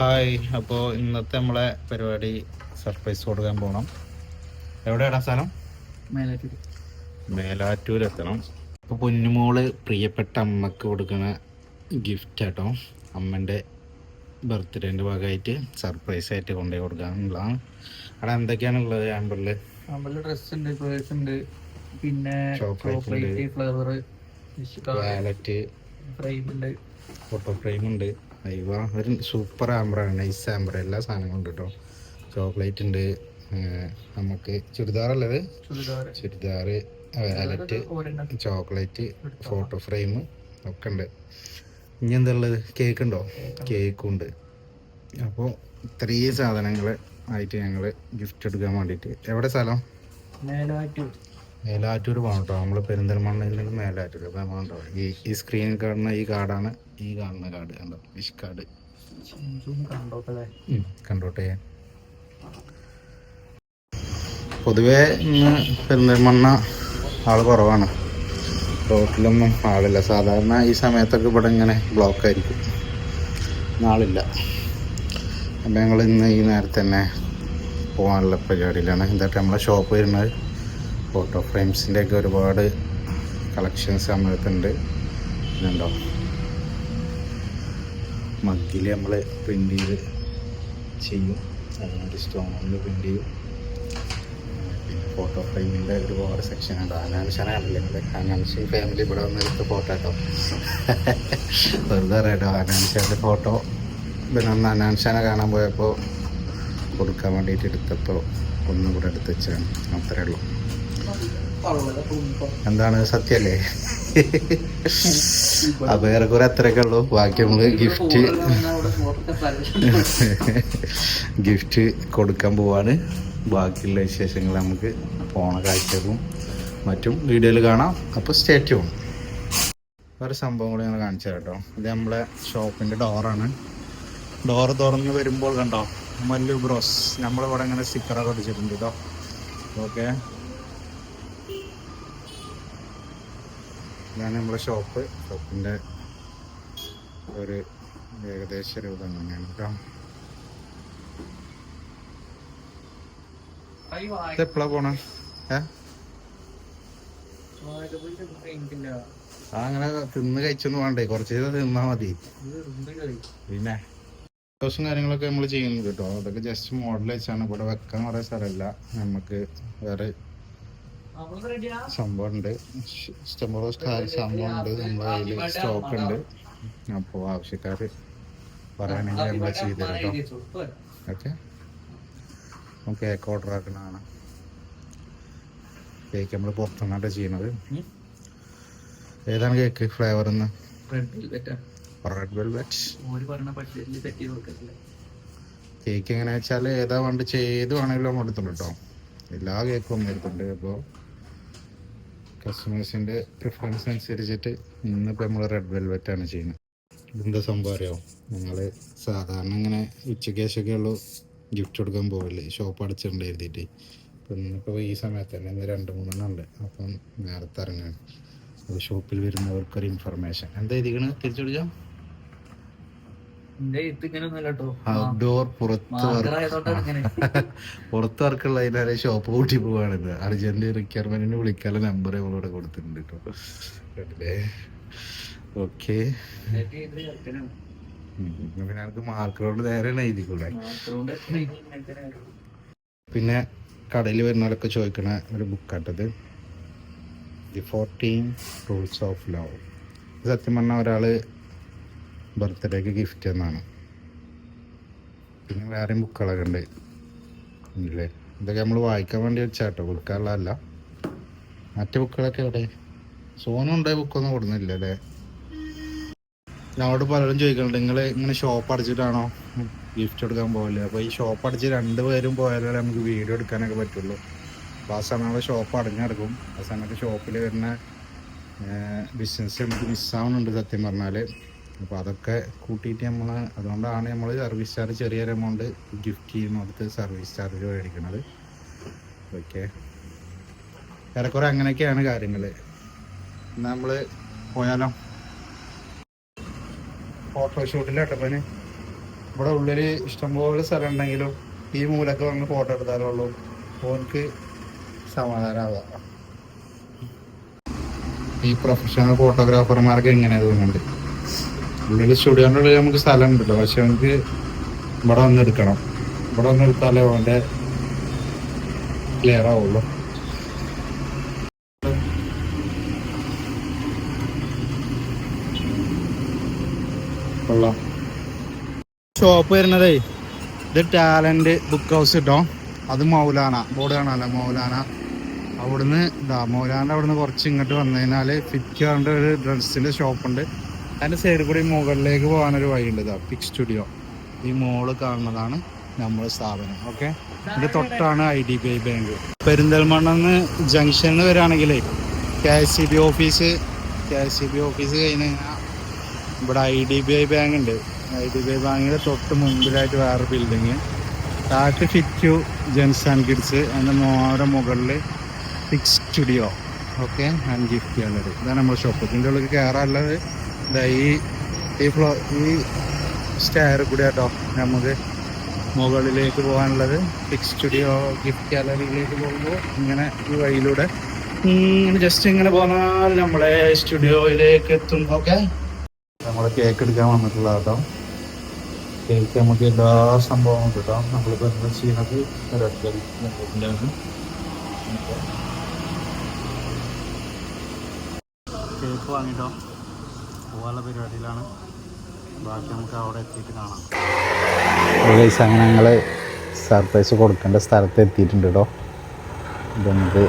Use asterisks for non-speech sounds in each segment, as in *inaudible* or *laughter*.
Hi അപ്പോൾ ഇന്നത്തെ നമ്മളെ പരിപാടി സർപ്രൈസ് കൊടുക്കാൻ പോകണം എവിടെയാണ് സ്ഥലം? മേലാറ്റൂർ മേലാറ്റൂർ എത്തണം. അപ്പോൾ പൊന്നുമോൾ പ്രിയപ്പെട്ട അമ്മയ്ക്ക് കൊടുക്കുന്ന ഗിഫ്റ്റ് ആട്ടോ. അമ്മന്റെ ബർത്ത്ഡേന്റെ ഭാഗമായിട്ട് സർപ്രൈസ് ആയിട്ട് കൊണ്ടുപോയി കൊടുക്കാനുള്ളതാണ്. അവിടെ എന്തൊക്കെയാണുള്ളത് ആമ്പറിൽ നമ്മൾ ഡ്രസ് ഉണ്ട് ഉണ്ട്. പിന്നെ. ചോക്ലേറ്റ് ഫ്ലവർ വാലറ്റ് ഫ്രെയിം ഉണ്ട്. ഫോട്ടോ ഫ്രെയിം ഉണ്ട്. അയ്യോ ഒരു സൂപ്പർ ആമ്പറാണ് നൈസ് ആമ്പ്ര എല്ലാ സാധനങ്ങളും ഉണ്ട് കേട്ടോ ചോക്ലേറ്റ് ഉണ്ട്. നമുക്ക് ചുരിദാറല്ലത് churidar churidar wallet chocolate photo frame ഒക്കെ ഉണ്ട്. ഇനി എന്തുള്ളത് കേക്ക് ഉണ്ടോ? കേക്കും ഉണ്ട്. അപ്പോൾ ഇത്രയും സാധനങ്ങൾ ആയിട്ട് ഞങ്ങൾ ഗിഫ്റ്റ് എടുക്കാൻ വേണ്ടിയിട്ട്. എവിടെ സ്ഥലം? മേലാറ്റൂർ. മേലാറ്റൂർ പോകണം കേട്ടോ നമ്മൾ പെരിന്തൽമണ്ണയിൽ നിന്ന് മേലാറ്റൂർ. അപ്പോൾ കേട്ടോ ഈ ഈ സ്ക്രീനിൽ കാണുന്ന ഈ കാർഡാണ് ഈ കാണുന്ന കാട് കണ്ടോ? ഫിഷ് കാട്. കണ്ടോട്ടെ. പൊതുവേ ഇന്ന് പെരുന്തൽമണ്ണ ആൾ കുറവാണ്. റോട്ടിലൊന്നും ആളില്ല. സാധാരണ ഈ സമയത്തൊക്കെ ഇവിടെ ഇങ്ങനെ ബ്ലോക്ക് ആയിരിക്കും. നാളില്ല അപ്പം ഞങ്ങൾ ഇന്ന് ഈ നേരത്തെ തന്നെ പോകാനുള്ള പരിപാടിയിലാണ്. എന്തായിട്ട് നമ്മളെ ഷോപ്പ് വരുന്നത് ഫോട്ടോ ഫ്രെയിംസിന്റെയൊക്കെ ഒരുപാട് കളക്ഷൻസ് നമ്മളടുത്തുണ്ട്. ഇതുണ്ടോ? മഗ്ഗിൽ നമ്മൾ പ്രിന്റ് ചെയ്ത് ചെയ്യും. അതിനൊരു സ്റ്റോണിൽ പ്രിന്റ് ചെയ്യും. പിന്നെ ഫോട്ടോ ഫ്രെയിമിന്റെ ഒരുപാട് സെക്ഷൻ ഉണ്ട്. അനാൻഷനാണല്ലേ ഇവിടെ അനാൻഷൻ ഫാമിലി ഇവിടെ വന്ന് എടുത്ത ഫോട്ടോ കേട്ടോ വെറുതെ അറിയാട്ടോ അനാൻഷന്റെ ഫോട്ടോ പിന്നെ അന്ന് അനാൻഷാനെ കാണാൻ പോയപ്പോൾ കൊടുക്കാൻ വേണ്ടിയിട്ട് എടുത്തപ്പോൾ ഒന്നും കൂടെ എടുത്ത് വെച്ചാണ്. അത്രേ ഉള്ളൂ. എന്താണ്? സത്യല്ലേ അപ്പൊ ഏറെക്കുറെ അത്രയൊക്കെ ഉള്ളു. ബാക്കി നമ്മൾ ഗിഫ്റ്റ് ഗിഫ്റ്റ് കൊടുക്കാൻ പോവാണ്. ബാക്കിയുള്ള വിശേഷങ്ങൾ നമുക്ക് പോണ കാഴ്ചകളും മറ്റും വീഡിയോയിൽ കാണാം. അപ്പോൾ സ്റ്റേറ്റ് ഒരു സംഭവം കൂടി ഞങ്ങൾ കാണിച്ചു കേട്ടോ ഇത് നമ്മളെ ഷോപ്പിന്റെ ഡോറാണ് ഡോർ തുറന്ന് വരുമ്പോൾ കണ്ടോ? മല്ലു ബ്രോസ് നമ്മളിവിടെ ഇങ്ങനെ സ്റ്റിക്കറൊക്കെ അടിച്ചിട്ടുണ്ട് കേട്ടോ ഓക്കെ ഇതാണ് നമ്മുടെ ഷോപ്പ് ഷോപ്പിന്റെ ഒരു ഏകദേശ രൂപം തന്നെയാണ്. കേട്ടോ എപ്പോഴാ പോണേ? ഏ? അങ്ങനെ തിന്ന് കഴിച്ചൊന്നും വേണ്ടേ. കുറച്ച് തിന്നാ മതി. പിന്നെ ദിവസം കാര്യങ്ങളൊക്കെ നമ്മൾ ചെയ്യുന്നത് കേട്ടോ. അതൊക്കെ ജസ്റ്റ് മോഡൽ വെച്ചാണ്. ഇവിടെ വെക്കാൻ കുറേ സ്ഥലമില്ല. നമുക്ക് വേറെ സംഭവം ഉണ്ട് ഇഷ്ടംപോലെ സംഭവം ഉണ്ട് നമ്മുടെ കയ്യിൽ സ്റ്റോക്ക് ഉണ്ട്. അപ്പോൾ ആവശ്യക്കാർ പറയുകയാണെങ്കിൽ നമ്മൾ ചെയ്ത് കേട്ടോ ഓക്കെ. നമുക്ക് കേക്ക് ഓർഡർ ആക്കണതാണ് കേക്ക് നമ്മൾ പുറത്തുനിന്നാണ് ചെയ്യുന്നത് ഏതാണ് കേക്ക് ഫ്ലേവർ എന്ന്? റെഡ് വെൽവെറ്റ് കേക്ക് എങ്ങനെയാ വെച്ചാൽ ഏതാ വേണ്ട ചെയ്ത് വേണമെങ്കിലും നമ്മൾ എടുത്തുണ്ട് കേട്ടോ എല്ലാ കേക്കും എടുത്തിട്ടുണ്ട്. അപ്പോൾ കസ്റ്റമേഴ്സിന്റെ പ്രിഫറൻസ് അനുസരിച്ചിട്ട് ഇന്നിപ്പോൾ നമ്മൾ റെഡ് വെൽവെറ്റ് ആണ് ചെയ്യുന്നത്. ഇതെന്താ സംഭവം അറിയാമോ ഞങ്ങൾ സാധാരണ ഇങ്ങനെ ഉച്ചയ്ക്ക് ശേഷമൊക്കെ ഉള്ളൂ ഗിഫ്റ്റ് കൊടുക്കാൻ പോവില്ലേ ഷോപ്പ് അടച്ചിട്ടുണ്ട് എഴുതിയിട്ട് ഇന്നിപ്പോൾ ഈ സമയത്ത് തന്നെ ഇന്ന് രണ്ട് മൂന്നെണ്ണം ഉണ്ട്. അപ്പം നേരത്തെ ഇറങ്ങുകയാണ് ഷോപ്പിൽ വരുന്നവർക്കൊരു ഇൻഫർമേഷൻ എന്താ ഇതിങ്ങനെ തിരിച്ചു പിടിക്കാം ഔട്ട്ഡോർ പുറത്ത് വർക്ക് *laughs* പുറത്ത് വർക്കുള്ള അതിനെ ഷോപ്പ് കൂട്ടി പോവാണ് അർജന്റ് റിക്വയർമെന്റിന് വിളിക്കാനുള്ള നമ്പർ നമ്മളിവിടെ കൊടുത്തിട്ടുണ്ട് കേട്ടോ കേട്ടില്ലേ ഓക്കെ പിന്നെ നമുക്ക് മാർക്കറോട് നേരെ എഴുതിക്കൂടെ? പിന്നെ കടയിൽ വരുന്നവരൊക്കെ ചോദിക്കണ ഒരു ബുക്കാട്ടത് the fourteen rules of love സത്യം പറഞ്ഞാൽ ഒരാൾ ബർത്ത്ഡേക്ക് ഗിഫ്റ്റ് എന്നാണ്. പിന്നെ വേറെയും ബുക്കുകളൊക്കെ ഉണ്ട്. ഇല്ലേ? ഇതൊക്കെ നമ്മൾ വായിക്കാൻ വേണ്ടി വെച്ചാട്ടോ. കൊടുക്കാനുള്ളതല്ല മറ്റു ബുക്കുകളൊക്കെ എവിടെ? സോനും ഉണ്ടായ ബുക്കൊന്നും കൊടുക്കുന്നില്ല അല്ലേ? ഞങ്ങളോട് പലരും ചോദിക്കുന്നുണ്ട് നിങ്ങൾ ഇങ്ങനെ ഷോപ്പ് അടച്ചിട്ടാണോ ഗിഫ്റ്റ് എടുക്കാൻ പോകല്ലേ അപ്പോൾ ഈ ഷോപ്പ് അടച്ച് രണ്ട് പേരും പോയാലേ നമുക്ക് വീഡിയോ എടുക്കാനൊക്കെ പറ്റുള്ളൂ. അപ്പോൾ ആ സമയത്ത് ഷോപ്പ് അടഞ്ഞെടുക്കും ആ സമയത്ത് ഷോപ്പിൽ വരുന്ന ബിസിനസ് നമുക്ക് മിസ്സാവുന്നുണ്ട് സത്യം പറഞ്ഞാൽ അപ്പോൾ അതൊക്കെ കൂട്ടിയിട്ട് നമ്മൾ അതുകൊണ്ടാണ് നമ്മൾ സർവീസ് ചാർജ് ചെറിയൊരു എമൗണ്ട് ഗിഫ്റ്റ് ചെയ്യുന്ന. അടുത്ത് സർവീസ് ചാർജ് മേടിക്കുന്നത് ഓക്കെ. ഏറെക്കുറെ അങ്ങനെയൊക്കെയാണ് കാര്യങ്ങൾ നമ്മൾ പോയാലോ? ഫോട്ടോഷൂട്ടിലാട്ടപ്പന് ഇവിടെ ഉള്ളിൽ ഇഷ്ടംപോലെ സ്ഥലം ഉണ്ടെങ്കിലും ഈ മൂലൊക്കെ വന്ന് ഫോട്ടോ എടുത്താലുള്ളൂ ഓനക്ക് സമാധാനമാവുക ഈ പ്രൊഫഷണൽ ഫോട്ടോഗ്രാഫർമാർക്ക് എങ്ങനെയാണ് തോന്നുന്നുണ്ട്? ഉള്ളിൽ സ്റ്റുഡിയോന്റെ നമുക്ക് സ്ഥലം ഉണ്ടല്ലോ പക്ഷെ നമുക്ക് ഇവിടെ വന്ന് എടുക്കണം. ഇവിടെ വന്ന് എടുത്താലേ അവന്റെ ക്ലിയർ ആവുള്ളൂ. ഷോപ്പ് വരുന്നതേ ഇത് ടാലന്റ് ബുക്ക് ഹൗസ് കിട്ടോ അത് മൗലാന ബോർഡ് കാണാലോ? മൗലാന. അവിടുന്ന് ഇതാ മൗലാന അവിടുന്ന് കുറച്ച് ഇങ്ങോട്ട് വന്നു കഴിഞ്ഞാൽ ഫിറ്റ് ഒരു ഡ്രസ്സിന്റെ ഷോപ്പ് അതിന്റെ സൈഡിൽ കൂടി മുകളിലേക്ക് പോകാനൊരു വഴിയുണ്ട്. ഇതാ പിക് സ്റ്റുഡിയോ ഈ മോൾ കാണുന്നതാണ് നമ്മുടെ സ്ഥാപനം. ഓക്കെ ഇതിന്റെ തൊട്ടാണ് I D B I bank പെരിന്തൽമണ്ണെന്ന് ജംഗ്ഷനിൽ വരികയാണെങ്കിലേ K S C B office K S C B office കഴിഞ്ഞ് കഴിഞ്ഞാൽ ഇവിടെ I D B I bank ഉണ്ട്. ഐ ഡി ബി ഐ ബാങ്കിന്റെ തൊട്ട് മുമ്പിലായിട്ട് വേറെ ബിൽഡിങ് താഴത്ത് ഫിറ്റു ജെൻസ് ആൻഡ് കിഡ്സ് അതിന്റെ മോടെ മുകളിൽ fix studio okay and gift ചെയ്യാനുള്ളത് ഇതാണ് നമ്മുടെ ഷോപ്പ് ഇതിന്റെ ഉള്ളിൽ കയറാനുള്ളത് ഈ ഈ ഫ്ലോ ഈ സ്റ്റയർ കൂടി കേട്ടോ നമുക്ക് മുകളിലേക്ക് പോകാനുള്ളത്. ഫിക്സ് സ്റ്റുഡിയോ ഗിഫ്റ്റ് ഗാലറിയിലേക്ക് പോകുമ്പോൾ ഇങ്ങനെ ഈ വഴിയിലൂടെ ഇങ്ങനെ ജസ്റ്റ് ഇങ്ങനെ പോന്നാൽ നമ്മളെ സ്റ്റുഡിയോയിലേക്ക് എത്തും. ഓക്കെ നമ്മൾ കേക്ക് എടുക്കാൻ വന്നിട്ടുള്ള കേട്ടോ കേക്ക് നമുക്ക് എല്ലാ സംഭവവും കിട്ടാം നമ്മളിപ്പോൾ എന്താ ചെയ്യുന്നത് കേക്ക് വാങ്ങിട്ടോ പോകാനുള്ള പരിപാടിയിലാണ്. ബാക്കി നമുക്ക് അവിടെ എത്തിയിട്ട് കാണാം. അങ്ങനെ ഞങ്ങൾ സർപ്രൈസ് കൊടുക്കേണ്ട സ്ഥലത്ത് എത്തിയിട്ടുണ്ട് കേട്ടോ ഇത് നമുക്ക്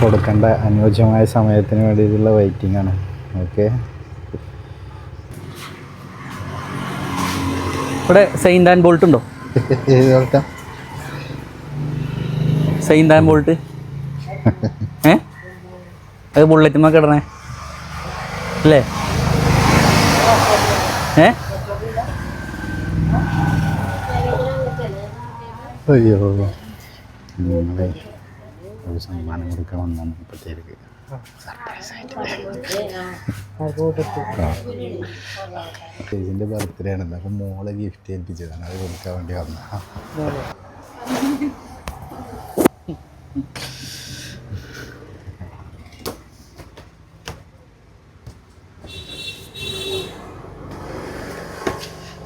കൊടുക്കേണ്ട അനുയോജ്യമായ സമയത്തിന് വേണ്ടിയിട്ടുള്ള വെയിറ്റിംഗ് ആണ്. ഓക്കെ ഇവിടെ സെയിന്റ് ആൻഡ് ബോൾട്ട് ഉണ്ടോ? സെയിന്റ് ആൻഡ് ബോൾട്ട് ഏ? അത് ബുള്ളറ്റുമ്മ കിടണേ അല്ലേ ഏ? അയ്യോ. നിങ്ങളെ ഒരു സമ്മാനം കൊടുക്കാൻ വന്നാണ് ഇപ്പോഴത്തേക്ക് ചേച്ചിന്റെ ബർത്ത്ഡേ ആണല്ലോ. അപ്പം മോളെ ഗിഫ്റ്റ് ഏൽപ്പിച്ചതാണ്. അത് കൊടുക്കാൻ വേണ്ടി വന്ന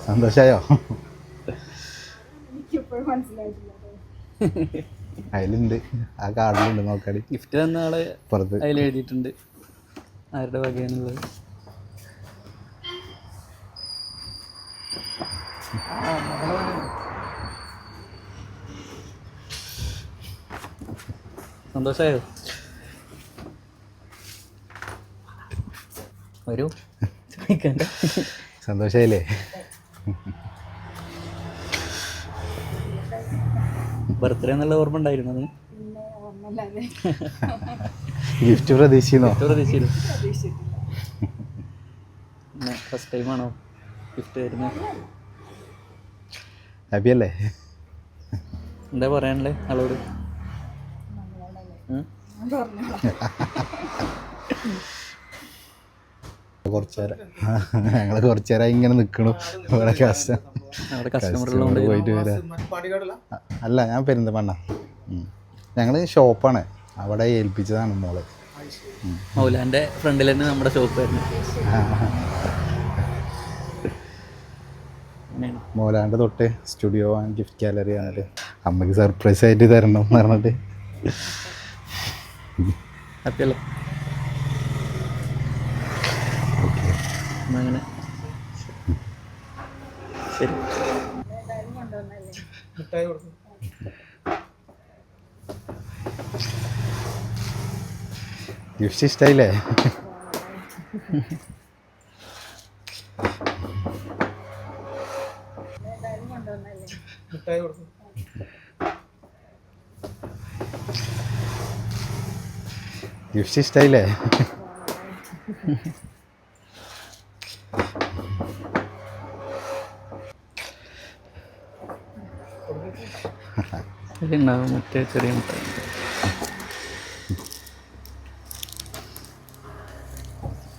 സന്തോഷായോ? അതിലുണ്ട്. ആ കാർഡിലുണ്ട് നോക്കാടി. ഗിഫ്റ്റ് തന്ന ആൾ പുറത്ത്. അതിൽ എഴുതിയിട്ടുണ്ട്. ആരുടെ വകയാണുള്ളത്? സന്തോഷായോ? വരൂ. *laughs* സന്തോഷായില്ലേ? ബർത്ത്ഡേ എന്നുള്ള ഓർമ്മ ഉണ്ടായിരുന്നു അതിന് ഗിഫ്റ്റ് പ്രതീക്ഷിക്കുന്നോ പിന്നെ ഫസ്റ്റ് ടൈമാണോ ഗിഫ്റ്റ് തരുന്നത് ഹാപ്പി അല്ലേ? എന്താ പറയാനല്ലേ ആളോട്? ഉം? കുറച്ചു നേരം ഞങ്ങൾ കുറച്ചു നേരം ഇങ്ങനെ നിൽക്കണു ഇവിടെ കസ്റ്റമർ പോയിട്ട് വരാം. അല്ല ഞാൻ പെരിന്തമണ്ണ ഞങ്ങൾ ഷോപ്പാണ്. അവിടെ ഏൽപ്പിച്ചതാണ് മോൾ. മൗലാന്റെ ഫ്രണ്ടിൽ തന്നെ നമ്മുടെ ഷോപ്പ് ആയിരുന്നു. അങ്ങനെയാണ് മോലാന്റെ തൊട്ട് സ്റ്റുഡിയോ ആൻഡ് ഗിഫ്റ്റ് ഗാലറി ആണത്. അമ്മയ്ക്ക് സർപ്രൈസ് ആയിട്ട് തരണം എന്ന് പറഞ്ഞിട്ട്. ഹാപ്പി അല്ലേ എന്നാ അങ്ങനെ. ശരി. ഗിഫ്റ്റ് ഇഷ്ടമായില്ലേ ഗിഫ്റ്റ് ഇഷ്ടമായില്ലേ ഇതിലുണ്ടാവും മറ്റേ ചെറിയ മുട്ടായി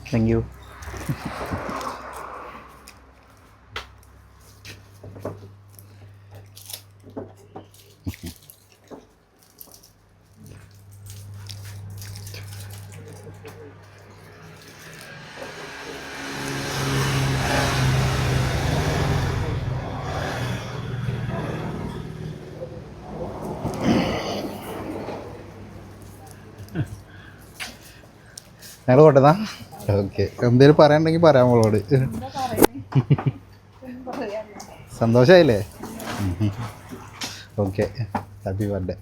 താങ്ക് യു ഞങ്ങൾ കൊണ്ടുവന്നാ? ഓക്കെ. എന്തേലും പറയാനുണ്ടെങ്കിൽ പറയാം അവളോട് സന്തോഷമായില്ലേ ഓക്കെ. Happy birthday